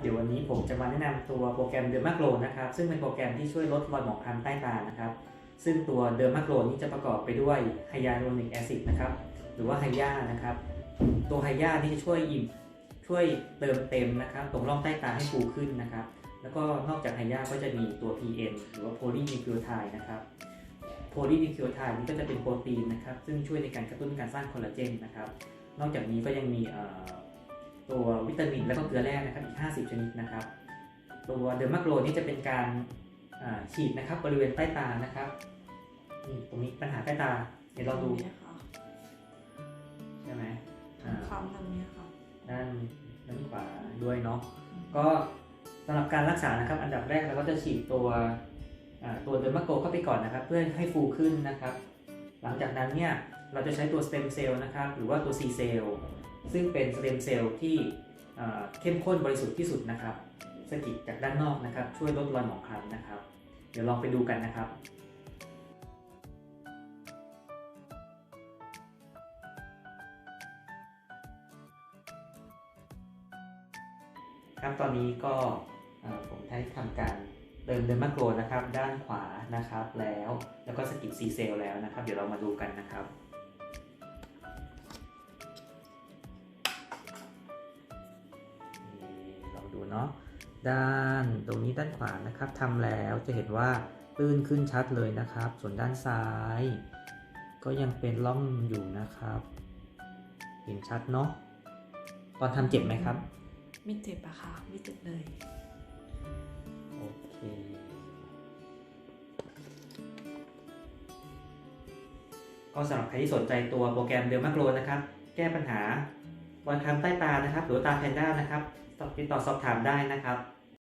เดี๋ยววันนี้ผมจะมาแนะนำตัวโปรแกรมเดอร์มาโกลนะครับ ซึ่งเป็นโปรแกรมที่ช่วยลดรอยหมองคล้ำใต้ตานะครับ ซึ่งตัวเดอร์มาโกลนี้จะประกอบไปด้วยไฮยาลูรอนิกแอซิดนะครับ หรือว่าไฮยานะครับ ตัวไฮยานี่จะช่วยอิ่มช่วยเติมเต็มนะครับ ตรงร่องใต้ตาให้ฟูขึ้นนะครับ แล้วก็นอกจากไฮยาก็จะมีตัว PN หรือว่าโพลีนิค e โ t ไทนะครับโพลีนิค e โ t ไทนี่ก็จะเป็นโปรตีนนะครับ ซึ่งช่วยในการกระตุ้นการสร้างคอลลาเจนนะครับ นอกจากนี้ก็ยังมีเอ่อ ตัววิตามินและก็เกลือแร่นะครับอีก 50 ชนิดนะครับ ตัวเดอร์มาโกรนี่จะเป็นการอ่าฉีดนะครับบริเวณใต้ตานะครับนี่ตรงนี้ปัญหาใต้ตา เดี๋ยวเราดูเนี่ยค่ะใช่ไหมอ่าคำทำเนี้ยค่ะด้านด้านขวาด้วยเนาะก็สำหรับการรักษานะครับ อันดับแรกเราก็จะฉีดตัวอ่าตัวเดอร์มาโกเข้าไปก่อนนะครับ เพื่อให้ฟูขึ้นนะครับ หลังจากนั้นเนี่ยเราจะใช้ตัวสเต็มเซลล์นะครับ หรือว่าตัว C เซลล์ ซึ่งเป็นสเต็มเซลล์ที่เข้มข้นบริสุทธิ์ที่สุดนะครับสกิดจากด้านนอกนะครับ ช่วยลดรอยหมองคล้ำนะครับ เดี๋ยวลองไปดูกันนะครับครับตอนนี้ก็ผมได้ทำการเติมเดอร์มาโกรนะครับ ด้านขวานะครับแล้ว แล้วก็สกิปซีเซลแล้วนะครับ เดี๋ยวเรามาดูกันนะครับ เนาะด้านตรงนี้ด้านขวานะครับทำแล้วจะเห็นว่าตื้นขึ้นชัดเลยนะครับ ส่วนด้านซ้าย ก็ยังเป็นร่องอยู่นะครับ เห็นชัดเนาะตอนทำเจ็บไหมครับ ไม่เจ็บอะค่ะ ไม่เจ็บเลย โอเคก็สำหรับใครที่สนใจตัวโปรแกรมเดลมาโกรนะครับ แก้ปัญหา วันคันใต้ตานะครับ หรือตาแพนด้านะครับติดต่อสอบถามได้นะครับ